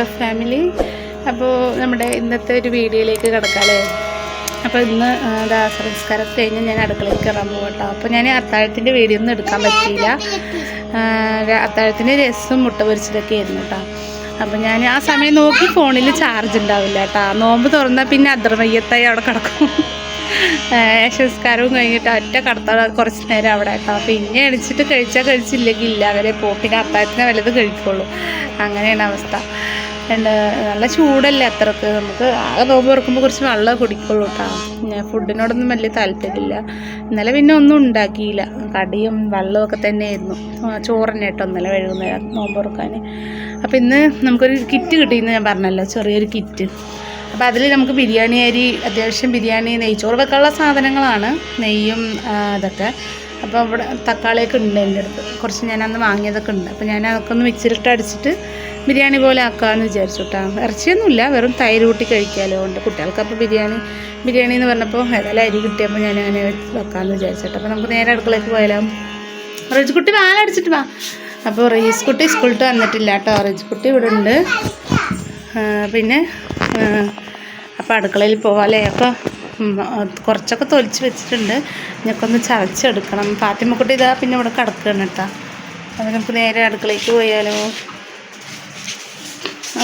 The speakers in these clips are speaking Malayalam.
വെൽക്കം ഫാമിലി അപ്പോൾ നമ്മുടെ ഇന്നത്തെ ഒരു വീഡിയോയിലേക്ക് കിടക്കാല്ലേ അപ്പോൾ ഇന്ന് ആ, ദാ സംസ്കാരം കഴിഞ്ഞ് ഞാൻ അടുക്കളയിൽ കയറാൻ പോകും കേട്ടോ അപ്പോൾ ഞാൻ അത്താഴത്തിന്റെ വീഡിയോ ഒന്നും എടുക്കാൻ പറ്റിയില്ല. അത്താഴത്തിന്റെ രസം മുട്ട പൊരിച്ചതൊക്കെ ആയിരുന്നു കേട്ടോ അപ്പോൾ ഞാൻ ആ സമയം നോക്കി ഫോണിൽ ചാർജ് ഉണ്ടാവില്ല കേട്ടോ നോമ്പ് തുറന്നാൽ പിന്നെ അദ്രമയ്യത്തായി അവിടെ കിടക്കും. സംസ്കാരവും കഴിഞ്ഞിട്ട് ഒറ്റ കടത്ത കുറച്ച് നേരം അവിടെ കേട്ടോ പിന്നെ എണിച്ചിട്ട് കഴിച്ചാൽ കഴിച്ചില്ലെങ്കിൽ ഇല്ല. അവരെ പോ പിന്നെ അത്താഴത്തിനെ വല്ലതും കഴിക്കുള്ളൂ. അങ്ങനെയാണ് അവസ്ഥ. ഉണ്ട് നല്ല ചൂടല്ലേ അത്രയ്ക്ക്. നമുക്ക് ആകെ നോമ്പ് തുറക്കുമ്പോൾ കുറച്ച് വെള്ളം കുടിക്കുള്ളൂ കേട്ടോ ഞാൻ ഫുഡിനോടൊന്നും വലിയ താല്പര്യമില്ല. ഇന്നലെ പിന്നെ ഒന്നും ഉണ്ടാക്കിയില്ല. കടിയും ഒക്കെ തന്നെയായിരുന്നു. ആ, ചോറ് തന്നെ കേട്ടോ ഇന്നലെ വൈകുന്നേരം നോമ്പ് തുറക്കാൻ അപ്പോൾ ഇന്ന് നമുക്കൊരു കിറ്റ് കിട്ടിയെന്ന് ഞാൻ പറഞ്ഞല്ലോ ചെറിയൊരു കിറ്റ്. അപ്പോൾ അതിൽ നമുക്ക് ബിരിയാണി അരി അത്യാവശ്യം ബിരിയാണി നെയ്ച്ചോറ് വെക്കാനുള്ള സാധനങ്ങളാണ്. നെയ്യും ഇതൊക്കെ. അപ്പോൾ അവിടെ തക്കാളിയൊക്കെ ഉണ്ട് എന്റെ അടുത്ത്. കുറച്ച് ഞാൻ അന്ന് വാങ്ങിയതൊക്കെ ഉണ്ട്. അപ്പോൾ ഞാൻ അതൊക്കെ ഒന്ന് മിക്സിയിലിട്ട് അടിച്ചിട്ട് ബിരിയാണി പോലെ ആക്കാമെന്ന് വിചാരിച്ചു കേട്ടോ ഇറച്ചിയൊന്നുമില്ല വെറും തൈര് കൂട്ടി കഴിക്കാമല്ലോ കൊണ്ട് കുട്ടികൾക്ക് അപ്പോൾ ബിരിയാണി ബിരിയാണി എന്ന് പറഞ്ഞപ്പോൾ ഏതായാലും അരി കിട്ടിയപ്പോൾ ഞാൻ അങ്ങനെ വെക്കാമെന്ന് വിചാരിച്ചിട്ട്. അപ്പോൾ നമുക്ക് നേരെ അടുക്കളയ്ക്ക് പോയാലോ? റിജ് കുട്ടി വാലടിച്ചിട്ട് വാ. അപ്പോൾ റീസ് കുട്ടി സ്കൂളിട്ട് വന്നിട്ടില്ല കേട്ടോ. റിജ് കുട്ടി ഇവിടെ ഉണ്ട്. പിന്നെ അപ്പോൾ അടുക്കളയിൽ പോവാല്ലേ? അപ്പോൾ കുറച്ചൊക്കെ തൊലിച്ച് വെച്ചിട്ടുണ്ട്. ഞങ്ങൾക്ക് ഒന്ന് ചതച്ചെടുക്കണം. പാത്തിമ്മക്കുട്ടി ഇതാ പിന്നെ ഇവിടെ കിടക്കുകയാണ് കേട്ടോ. അപ്പോൾ നമുക്ക് നേരെ അടുക്കളയ്ക്ക് പോയാലോ?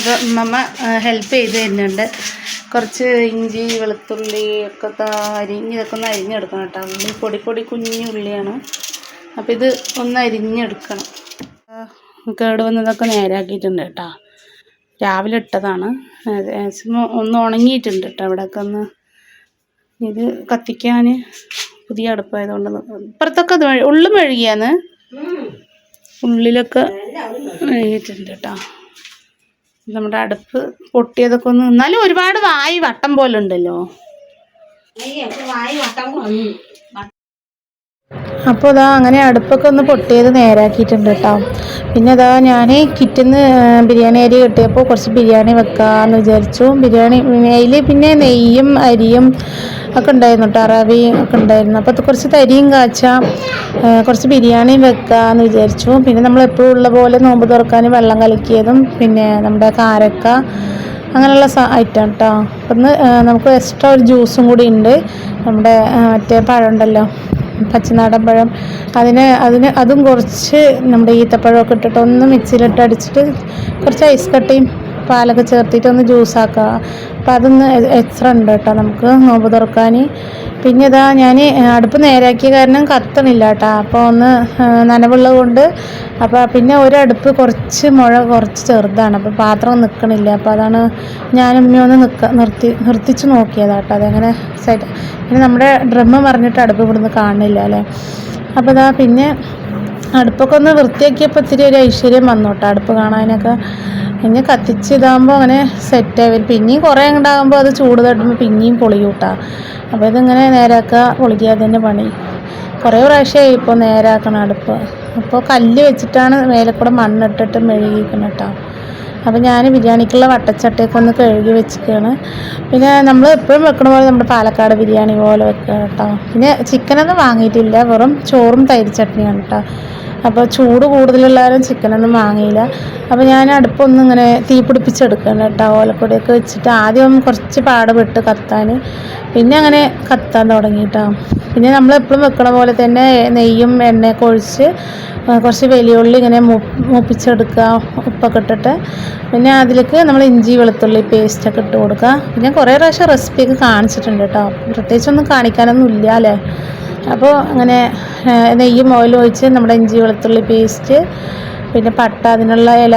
അപ്പോൾ ഉമ്മമ്മ ഹെൽപ്പ് ചെയ്ത് തരുന്നുണ്ട്. കുറച്ച് ഇഞ്ചി വെളുത്തുള്ളി ഒക്കെ അരിഞ്ഞ് ഇതൊക്കെ ഒന്ന് അരിഞ്ഞെടുക്കണം കേട്ടോ. ഉള്ളി പൊടി പൊടി കുഞ്ഞുള്ളിയാണ് അപ്പം അപ്പോൾ ഇത് ഒന്ന് അരിഞ്ഞെടുക്കണം. കേട് വന്നതൊക്കെ നേരാക്കിയിട്ടുണ്ട് കേട്ടോ. രാവിലെ ഇട്ടതാണ്. ഒന്ന് ഉണങ്ങിയിട്ടുണ്ട് കേട്ടോ ഇവിടെയൊക്കെ ഒന്ന്. ഇത് കത്തിക്കാൻ പുതിയ അടുപ്പായതുകൊണ്ട് ഇപ്പുറത്തൊക്കെ ഉള്ളും മെഴുകിയാന്ന്. ഉള്ളിലൊക്കെ മെഴുകിയിട്ടുണ്ട് കേട്ടോ. നമ്മുടെ അടുപ്പ് പൊട്ടിയതൊക്കെ ഒന്ന് എന്നാലും ഒരുപാട് വായി വട്ടം പോലെ ഉണ്ടല്ലോ അപ്പോൾ ഇതാ അങ്ങനെ അടുപ്പൊക്കെ ഒന്ന് പൊട്ടിയത് നേരാക്കിയിട്ടുണ്ട് കേട്ടോ. പിന്നെ ഇതാ ഞാൻ കിറ്റിന്ന് ബിരിയാണി അരി കിട്ടിയപ്പോൾ കുറച്ച് ബിരിയാണി വെക്കാമെന്ന് വിചാരിച്ചു. ബിരിയാണി അതിൽ പിന്നെ നെയ്യും അരിയും ഒക്കെ ഉണ്ടായിരുന്നു. ടറാവി റവി ഒക്കെ ഉണ്ടായിരുന്നു. അപ്പോൾ കുറച്ച് തരിയും കാച്ച കുറച്ച് ബിരിയാണിയും വെക്കാമെന്ന് വിചാരിച്ചു. പിന്നെ നമ്മൾ എപ്പോഴും ഉള്ള പോലെ നോമ്പ് തുറക്കാനും വെള്ളം കലക്കിയതും പിന്നെ നമ്മുടെ കാരക്ക അങ്ങനെയുള്ള ഐറ്റം കേട്ടോ അപ്പം നമുക്ക് എക്സ്ട്രാ ഒരു ജ്യൂസും കൂടി ഉണ്ട്. നമ്മുടെ മറ്റേ പഴം ഉണ്ടല്ലോ പച്ചനാടൻ പഴം. അതിന് അതിന് അതും കുറച്ച് നമ്മുടെ ഈത്തപ്പഴമൊക്കെ ഇട്ടിട്ട് ഒന്ന് മിക്സിയിലിട്ട് അടിച്ചിട്ട് കുറച്ച് ഐസ് കട്ടയും പാലൊക്കെ ചേർത്തിട്ട് ഒന്ന് ജ്യൂസാക്കുക അപ്പം അതൊന്ന് എക്സ്ട്രാ ഉണ്ട് കേട്ടോ നമുക്ക്. നോമ്പ് തുറക്കാൻ പിന്നെ ഇതാ ഞാൻ അടുപ്പ് നേരാക്കിയ കാരണം കത്തണില്ല കേട്ടോ അപ്പോൾ ഒന്ന് നനവുള്ളത് കൊണ്ട് അപ്പോൾ പിന്നെ ഒരടുപ്പ് കുറച്ച് മുഴ കുറച്ച് ചെറുതാണ്. അപ്പോൾ പാത്രം നിൽക്കണില്ല അപ്പോൾ അതാണ് ഞാൻ ഒന്ന് നിൽക്ക നിർത്തി നിർത്തിച്ച് നോക്കിയതാ കേട്ടോ അതെങ്ങനെ സെറ്റ് പിന്നെ നമ്മുടെ ഡ്രമ്മ് പറഞ്ഞിട്ട് അടുപ്പ് ഇവിടുന്ന് കാണുന്നില്ല അല്ലേ? അപ്പോൾ ഇതാ പിന്നെ അടുപ്പൊക്കെ ഒന്ന് വൃത്തിയാക്കിയപ്പോൾ ഇത്തിരി ഒരു ഐശ്വര്യം വന്നു കേട്ടോ. അടുപ്പ് കാണാനൊക്കെ. പിന്നെ കത്തിച്ച് ഇതാകുമ്പോൾ അങ്ങനെ സെറ്റായി വരും പിന്നെയും കുറേ ഉണ്ടാകുമ്പോൾ അത് ചൂട് തട്ടുമ്പോൾ പിന്നെയും പൊളി കൂട്ടാം അപ്പോൾ ഇതിങ്ങനെ നേരാക്കുക പൊളിക്കുക തന്നെ പണി. കുറേ പ്രാവശ്യമായി ഇപ്പോൾ നേരാക്കണം അടുപ്പ്. അപ്പോൾ കല്ല് വെച്ചിട്ടാണ് മേലെ കൂടെ മണ്ണിട്ടിട്ട് മെഴുകിക്കണം കേട്ടോ അപ്പോൾ ഞാൻ ബിരിയാണിക്കുള്ള വട്ടച്ചട്ടയൊക്കെ ഒന്ന് കഴുകി വെച്ചിരിക്കുകയാണ് പിന്നെ നമ്മൾ എപ്പോഴും വെക്കണ പോലെ നമ്മുടെ പാലക്കാട് ബിരിയാണി പോലെ വെക്കുക കേട്ടോ പിന്നെ ചിക്കനൊന്നും വാങ്ങിയിട്ടില്ല. വെറും ചോറും തൈര് ചട്നിയാണ് കേട്ടോ അപ്പോൾ ചൂട് കൂടുതലുള്ളവരും ചിക്കനൊന്നും വാങ്ങിയില്ല. അപ്പോൾ ഞാൻ അടുപ്പൊന്നും ഇങ്ങനെ തീ പിടിപ്പിച്ചെടുക്കണം കേട്ടോ. ഓലക്കൊടിയൊക്കെ വെച്ചിട്ട് ആദ്യം കുറച്ച് പാടുപെട്ട് കത്താൻ. പിന്നെ അങ്ങനെ കത്താൻ തുടങ്ങി കേട്ടോ. പിന്നെ നമ്മൾ എപ്പോഴും വെക്കണ പോലെ തന്നെ നെയ്യും എണ്ണയൊക്കെ ഒഴിച്ച് കുറച്ച് വലിയുള്ളി ഇങ്ങനെ മൂപ്പിച്ചെടുക്കുക ഉപ്പൊക്കെ ഇട്ടിട്ട്. പിന്നെ അതിലേക്ക് നമ്മൾ ഇഞ്ചി വെളുത്തുള്ളി പേസ്റ്റൊക്കെ ഇട്ട് കൊടുക്കുക. പിന്നെ കുറേ പ്രാവശ്യം റെസിപ്പിയൊക്കെ കാണിച്ചിട്ടുണ്ട് കേട്ടോ. പ്രത്യേകിച്ചൊന്നും കാണിക്കാനൊന്നും ഇല്ല അല്ലേ? അപ്പോൾ അങ്ങനെ നെയ്യ് ഓയിലും ഒഴിച്ച് നമ്മുടെ ഇഞ്ചി വെളുത്തുള്ളി പേസ്റ്റ് പിന്നെ പട്ട അതിനുള്ള ഇല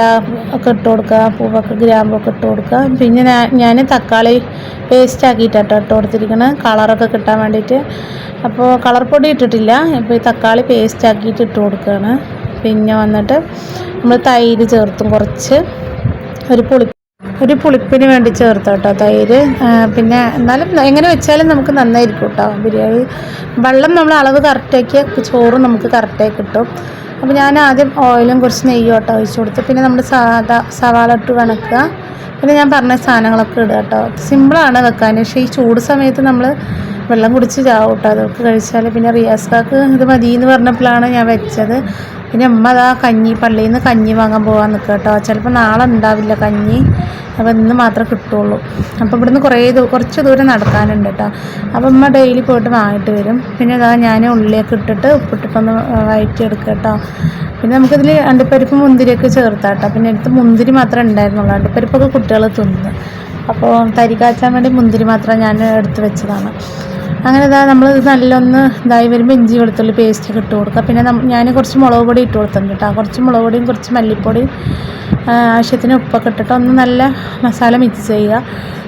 ഒക്കെ ഇട്ട് കൊടുക്കുക പൂവൊക്കെ ഗ്രാമ്പൊക്കെ ഇട്ട് കൊടുക്കുക. പിന്നെ ഞാൻ തക്കാളി പേസ്റ്റ് ആക്കിയിട്ടാട്ടോ ഇട്ട് കൊടുത്തിരിക്കുന്നത് കളറൊക്കെ കിട്ടാൻ വേണ്ടിയിട്ട്. അപ്പോൾ കളർ പൊടി ഇട്ടിട്ടില്ല. ഇപ്പോൾ ഈ തക്കാളി പേസ്റ്റ് ആക്കിയിട്ട് ഇട്ട് കൊടുക്കുകയാണ്. പിന്നെ വന്നിട്ട് നമ്മൾ തൈര് ചേർത്തും കുറച്ച്. ഒരു പുളി ഒരു പുളിപ്പിന് വേണ്ടി ചേർത്ത് കേട്ടോ തൈര് പിന്നെ എന്നാലും എങ്ങനെ വെച്ചാലും നമുക്ക് നന്നായിരിക്കും കേട്ടോ ബിരിയാണി. വെള്ളം നമ്മൾ അളവ് കറക്റ്റാക്കിയ ചോറ് നമുക്ക് കറക്റ്റായി കിട്ടും. അപ്പോൾ ഞാൻ ആദ്യം ഓയിലും കുറച്ച് നെയ്യും കേട്ടോ ഒഴിച്ചു കൊടുത്ത്. പിന്നെ നമ്മൾ സാധാ സവാള ഇട്ട് വണക്കുക പിന്നെ ഞാൻ പറഞ്ഞ സാധനങ്ങളൊക്കെ ഇടുക കേട്ടോ സിമ്പിളാണ് വെക്കാൻ പക്ഷേ ഈ ചൂട് സമയത്ത് നമ്മൾ വെള്ളം കുടിച്ച് ചാവും കേട്ടോ അതൊക്കെ കഴിച്ചാൽ പിന്നെ റിയാസ്കാക്ക് ഇത് മതി എന്ന് പറഞ്ഞപ്പോഴാണ് ഞാൻ വെച്ചത്. പിന്നെ അമ്മ അതാ കഞ്ഞി പള്ളിയിൽ നിന്ന് കഞ്ഞി വാങ്ങാൻ പോകാൻ നിൽക്കുക കേട്ടോ ചിലപ്പോൾ നാളെ ഉണ്ടാവില്ല കഞ്ഞി. അപ്പോൾ ഇന്ന് മാത്രമേ കിട്ടുള്ളൂ. അപ്പോൾ ഇവിടുന്ന് കുറേ കുറച്ച് ദൂരം നടക്കാനുണ്ട് കേട്ടോ അപ്പോൾ അമ്മ ഡെയിലി പോയിട്ട് വാങ്ങിയിട്ട് വരും. പിന്നെ അതാ ഞാൻ ഉള്ളിലേക്ക് ഇട്ടിട്ട് ഉപ്പിട്ടിട്ടൊന്ന് വയറ്റി എടുക്കുക കേട്ടോ പിന്നെ നമുക്കിതിൽ അണ്ടിപ്പരിപ്പ് മുന്തിരിയൊക്കെ ചേർത്താം കേട്ടോ പിന്നെ എടുത്ത് മുന്തിരി മാത്രമേ ഉണ്ടായിരുന്നുള്ളൂ. അണ്ടിപ്പരിപ്പൊക്കെ കുട്ടികൾ തിന്നു. അപ്പോൾ തരി കാച്ചാൻ വേണ്ടി മുന്തിരി മാത്രം ഞാൻ എടുത്ത് വെച്ചതാണ്. അങ്ങനെ ഇതാ നമ്മൾ നല്ലൊന്ന് ഇതായി വരുമ്പോൾ ഇഞ്ചി വെളുത്തുള്ളി പേസ്റ്റ് ഇട്ട് കൊടുക്കുക. പിന്നെ ഞാൻ കുറച്ച് മുളക് പൊടി ഇട്ട് കൊടുത്തിട്ടുണ്ട് കേട്ടോ കുറച്ച് മുളക് പൊടിയും കുറച്ച് മല്ലിപ്പൊടിയും ആവശ്യത്തിന് ഉപ്പൊക്കെ ഇട്ടിട്ട് ഒന്ന് നല്ല മസാല മിക്സ് ചെയ്യുക.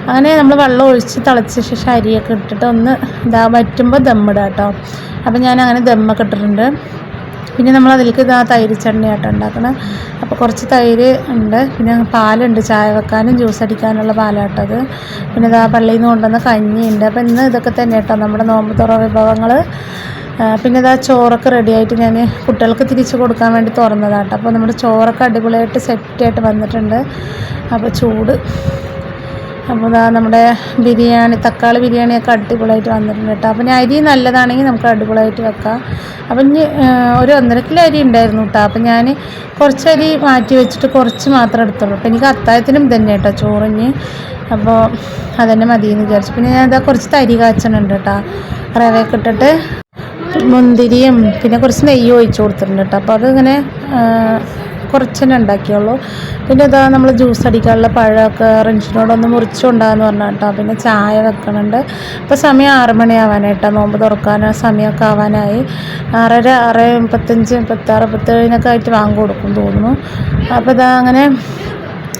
അങ്ങനെ നമ്മൾ വെള്ളം ഒഴിച്ച് തിളച്ച ശേഷം അരിയൊക്കെ ഇട്ടിട്ട് ഒന്ന് ഇതാ വറ്റുമ്പോൾ ദമ്മിടുക കേട്ടോ അപ്പം ഞാൻ അങ്ങനെ ദമ്മൊക്കെ ഇട്ടിട്ടുണ്ട്. പിന്നെ നമ്മൾ അതിലേക്ക് ഇതാ തൈര് ചട്നിയാട്ടോ ഉണ്ടാക്കണം. അപ്പോൾ കുറച്ച് തൈര് ഉണ്ട്. പിന്നെ പാലുണ്ട് ചായ വെക്കാനും ജ്യൂസ് അടിക്കാനുള്ള പാലാട്ടത് പിന്നെ ഇതാ പള്ളിയിൽ നിന്ന് കൊണ്ടുവന്ന കഞ്ഞിയുണ്ട്. അപ്പോൾ ഇന്ന് ഇതൊക്കെ തന്നെ കേട്ടോ നമ്മുടെ നോമ്പ് തുറ വിഭവങ്ങൾ പിന്നെ ഇതാ ചോറൊക്കെ റെഡിയായിട്ട് ഞാൻ കുട്ടികൾക്ക് തിരിച്ചു കൊടുക്കാൻ വേണ്ടി തുറന്നതാട്ടോ. അപ്പോൾ നമ്മുടെ ചോറൊക്കെ അടിപൊളിയായിട്ട് സെറ്റായിട്ട് വന്നിട്ടുണ്ട്. അപ്പോൾ ചൂട്. അപ്പോൾ ഇതാ നമ്മുടെ ബിരിയാണി തക്കാളി ബിരിയാണിയൊക്കെ അടിപൊളിയായിട്ട് വന്നിട്ടുണ്ട് കേട്ടോ. അപ്പം അരി നല്ലതാണെങ്കിൽ നമുക്ക് അടിപൊളിയായിട്ട് വെക്കാം. അപ്പം ഇനി ഒരു ഒന്നര കിലോ അരി ഉണ്ടായിരുന്നു കേട്ടോ. അപ്പം ഞാൻ കുറച്ച് അരി മാറ്റി വെച്ചിട്ട് കുറച്ച് മാത്രം എടുത്തുള്ളൂ. അപ്പം എനിക്ക് അത്താഴത്തിനും തന്നെ കേട്ടോ ചോറിഞ്ഞ് അപ്പോൾ അതന്നെ മതിയെന്ന് വിചാരിച്ചു. പിന്നെ ഞാൻ ഇതാ കുറച്ച് തരി കാച്ചണുണ്ട് കേട്ടോ. റവയൊക്കെ ഇട്ടിട്ട് മുന്തിരിയും പിന്നെ കുറച്ച് നെയ്യ് ഒഴിച്ചു കൊടുത്തിട്ടുണ്ട് കേട്ടോ. അപ്പോൾ അതിങ്ങനെ കുറച്ച് തന്നെ ഉണ്ടാക്കിയുള്ളൂ. പിന്നെ ഇതാ നമ്മൾ ജ്യൂസ് അടിക്കാനുള്ള പഴമൊക്കെ റിൻഷിനോടൊന്ന് മുറിച്ച് കൊണ്ടാന്ന് പറഞ്ഞ കേട്ടോ പിന്നെ ചായ വെക്കണുണ്ട്. ഇപ്പോൾ സമയം ആറ് മണിയാവാനായിട്ടോ. നോമ്പ് തുറക്കാൻ സമയമൊക്കെ ആവാനായി. ആറര ആറ് മുപ്പത്തഞ്ച് മുപ്പത്താറ് മുപ്പത്തേഴിനൊക്കെ ആയിട്ട് വാങ്ങി കൊടുക്കും തോന്നുന്നു. അപ്പോൾ ഇതാ അങ്ങനെ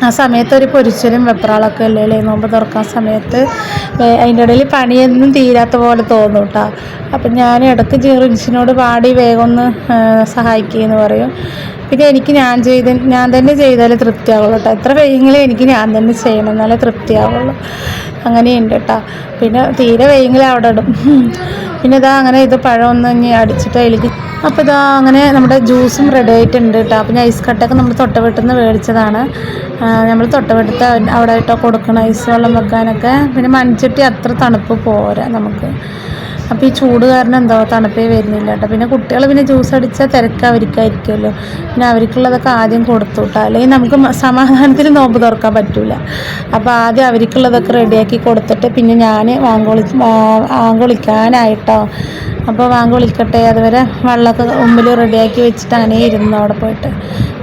ആ സമയത്ത് ഒരു പൊരിച്ചലും വെപ്രാളൊക്കെ അല്ലേ നോമ്പ് തുറക്കാൻ സമയത്ത് അതിന്റെ ഇടയിൽ പണിയൊന്നും തീരാത്ത പോലെ തോന്നും കേട്ടോ. അപ്പം ഞാൻ ഇടയ്ക്ക് ജീറിൻസിനോട് പാടി വേഗം ഒന്ന് സഹായിക്കുകയെന്ന് പറയും. പിന്നെ എനിക്ക് ഞാൻ ചെയ്ത് ഞാൻ തന്നെ ചെയ്താലേ തൃപ്തിയാവുള്ളൂ കേട്ടോ. എത്ര വൈകിയെങ്കിലും എനിക്ക് ഞാൻ തന്നെ ചെയ്യണം എന്നാലേ തൃപ്തിയാവുള്ളൂ. അങ്ങനെയുണ്ട് കേട്ടോ. പിന്നെ തീരെ വൈകിയെങ്കിലും അവിടെ ഇടും. പിന്നെ ഇതാ അങ്ങനെ ഇത് പഴം ഒന്ന് ഇനി അടിച്ചിട്ട് അതിലേക്ക് അപ്പോൾ ഇതാ അങ്ങനെ നമ്മുടെ ജ്യൂസും റെഡി ആയിട്ടുണ്ട് കേട്ടോ അപ്പം ഐസ് കട്ടൊക്കെ നമ്മൾ തൊട്ടവീട്ടിൽ നിന്ന് മേടിച്ചതാണ് നമ്മൾ തൊട്ടവീട്ടത്തെ അവിടെ ഇട്ടോ കൊടുക്കണം. ഐസ് വെള്ളം വെക്കാനൊക്കെ. പിന്നെ മൺചട്ടി അത്ര തണുപ്പ് പോരാ നമുക്ക്. അപ്പോൾ ഈ ചൂട് കാരണം എന്തോ തണുപ്പേ വരുന്നില്ല കേട്ടോ പിന്നെ കുട്ടികൾ പിന്നെ ജ്യൂസ് അടിച്ചാൽ തിരക്ക് അവർക്കായിരിക്കുമല്ലോ പിന്നെ അവർക്കുള്ളതൊക്കെ ആദ്യം കൊടുത്തു കേട്ടോ അല്ലെങ്കിൽ നമുക്ക് സമാധാനത്തിന് നോമ്പ് തുറക്കാൻ പറ്റില്ല അപ്പോൾ ആദ്യം അവർക്കുള്ളതൊക്കെ റെഡിയാക്കി കൊടുത്തിട്ട് പിന്നെ ഞാൻ വാങ്കൊളി വാങ്കൊളിക്കാനായിട്ടോ അപ്പോൾ വാങ്ങി വിളിക്കട്ടെ അതുവരെ വെള്ളമൊക്കെ മുമ്പിൽ റെഡിയാക്കി വെച്ചിട്ട് അങ്ങനെ ഇരുന്നു അവിടെ പോയിട്ട്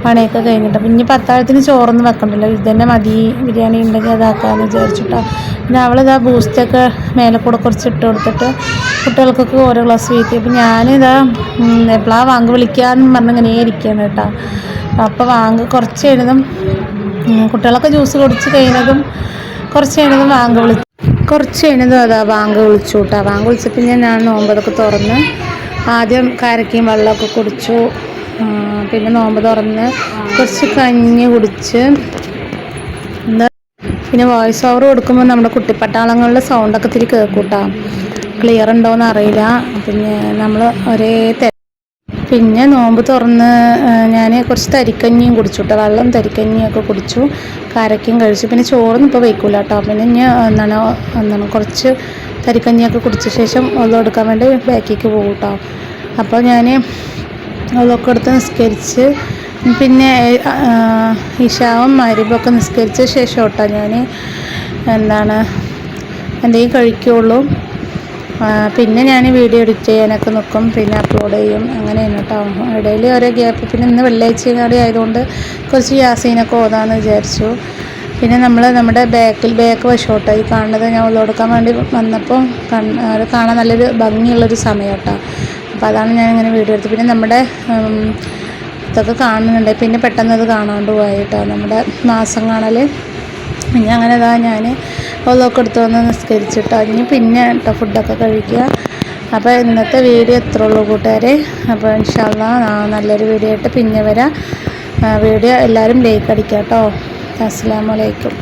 പണിയൊക്കെ കഴിഞ്ഞിട്ട്. അപ്പം ഇനി പത്താഴത്തിന് ചോറൊന്നും വെക്കണ്ടല്ലോ. ഇത് തന്നെ മതി. ബിരിയാണി ഉണ്ടെങ്കിൽ അതാക്കാമെന്ന് വിചാരിച്ചിട്ടോ. പിന്നെ അവളിതാ ബൂസ്റ്റൊക്കെ മേലെ കൂടെ കുറച്ച് ഇട്ട് കൊടുത്തിട്ട് കുട്ടികൾക്കൊക്കെ ഓരോ ഗ്ലാസ് വീത്തി. അപ്പം ഞാനിതാ എപ്പോഴാണ് വാങ്ക് വിളിക്കാമെന്ന് പറഞ്ഞ് ഇങ്ങനെ ഇരിക്കുകയാണ് കേട്ടോ. അപ്പോൾ വാങ്ക് കുറച്ച് കഴിഞ്ഞതും കുട്ടികളൊക്കെ ജ്യൂസ് കുടിച്ച് കഴിഞ്ഞതും കുറച്ച് കഴിഞ്ഞതും വാങ്ക് വിളി കുറച്ച് കഴിഞ്ഞതും അതാ വാങ്ക് വിളിച്ചു കേട്ടോ വാങ്ക് വിളിച്ചപ്പോൾ ഞാൻ ഞാൻ നോമ്പതൊക്കെ തുറന്ന് ആദ്യം കാരക്കയും വെള്ളമൊക്കെ കുടിച്ചു. പിന്നെ നോമ്പ് തുറന്ന് കുറച്ച് കഞ്ഞി കുടിച്ച് എന്താ പിന്നെ വോയിസ് ഓവർ കൊടുക്കുമ്പോൾ നമ്മുടെ കുട്ടിപ്പട്ടാളങ്ങളുടെ സൗണ്ടൊക്കെ ഇത്തിരി കേൾക്കൂട്ടാ. ക്ലിയർ ഉണ്ടോയെന്ന് അറിയില്ല. പിന്നെ നമ്മൾ ഒരേ പിന്നെ നോമ്പ് തുറന്ന് ഞാൻ കുറച്ച് തരിക്കഞ്ഞിയും കുടിച്ചു കേട്ടോ വെള്ളം തരിക്കഞ്ഞിയൊക്കെ കുടിച്ചു. കാരക്കയും കഴിച്ചു. പിന്നെ ചോറൊന്നും ഇപ്പോൾ വയ്ക്കൂല കേട്ടോ പിന്നെ ഞാൻ എന്താണ് എന്താണ് കുറച്ച് തരിക്കഞ്ഞിയൊക്കെ കുടിച്ച ശേഷം വെള്ളം എടുക്കാൻ വേണ്ടി ബാക്കിക്ക് പോകും കേട്ടോ അപ്പോൾ ഞാൻ അതൊക്കെ എടുത്ത് നിസ്കരിച്ച് പിന്നെ ഇഷാവും മരുമ്പൊക്കെ നിസ്കരിച്ച ശേഷം കേട്ടോ ഞാൻ എന്താണ് എന്തെങ്കിലും കഴിക്കുകയുള്ളൂ ആ, പിന്നെ ഞാൻ വീഡിയോ എഡിറ്റ് ചെയ്യാനൊക്കെ നിൽക്കും പിന്നെ അപ്ലോഡ് ചെയ്യും. അങ്ങനെയാണ് കേട്ടോ. ഇടയിൽ ഓരോ ഗ്യാപ്പ് പിന്നെ ഇന്ന് വെള്ളിയാഴ്ച കൂടി ആയതുകൊണ്ട് കുറച്ച് യാസീനൊക്കെ ഓതാന്ന് വിചാരിച്ചു. പിന്നെ നമ്മൾ നമ്മുടെ ബാക്കിൽ ബാക്ക് വശോട്ടായി കാണുന്നത് ഞാൻ ഉള്ളെടുക്കാൻ വേണ്ടി വന്നപ്പോൾ കാണാൻ നല്ലൊരു ഭംഗിയുള്ളൊരു സമയം കേട്ടോ. അപ്പോൾ അതാണ് ഞാൻ ഇങ്ങനെ വീഡിയോ എടുത്തത്. പിന്നെ നമ്മുടെ ഇതൊക്കെ കാണുന്നുണ്ട്. പിന്നെ പെട്ടെന്ന് അത് കാണാണ്ട് പോയിട്ടോ നമ്മുടെ മാസം കാണൽ പിന്നെ അങ്ങനെ ഇതാ ഞാൻ വെള്ളമൊക്കെ എടുത്തു വന്ന് നിസ്കരിച്ചിട്ട് ഇനി പിന്നെ കേട്ടോ ഫുഡൊക്കെ കഴിക്കുക. അപ്പോൾ ഇന്നത്തെ വീഡിയോ എത്ര ഉള്ളൂ കൂട്ടുകാരെ. അപ്പോൾ ഇൻഷാല്ല നല്ലൊരു വീഡിയോ ആയിട്ട് പിന്നെ വരാം. വീഡിയോ എല്ലാവരും ലൈക്ക് അടിക്കാം കേട്ടോ അസ്സാം വലൈക്കും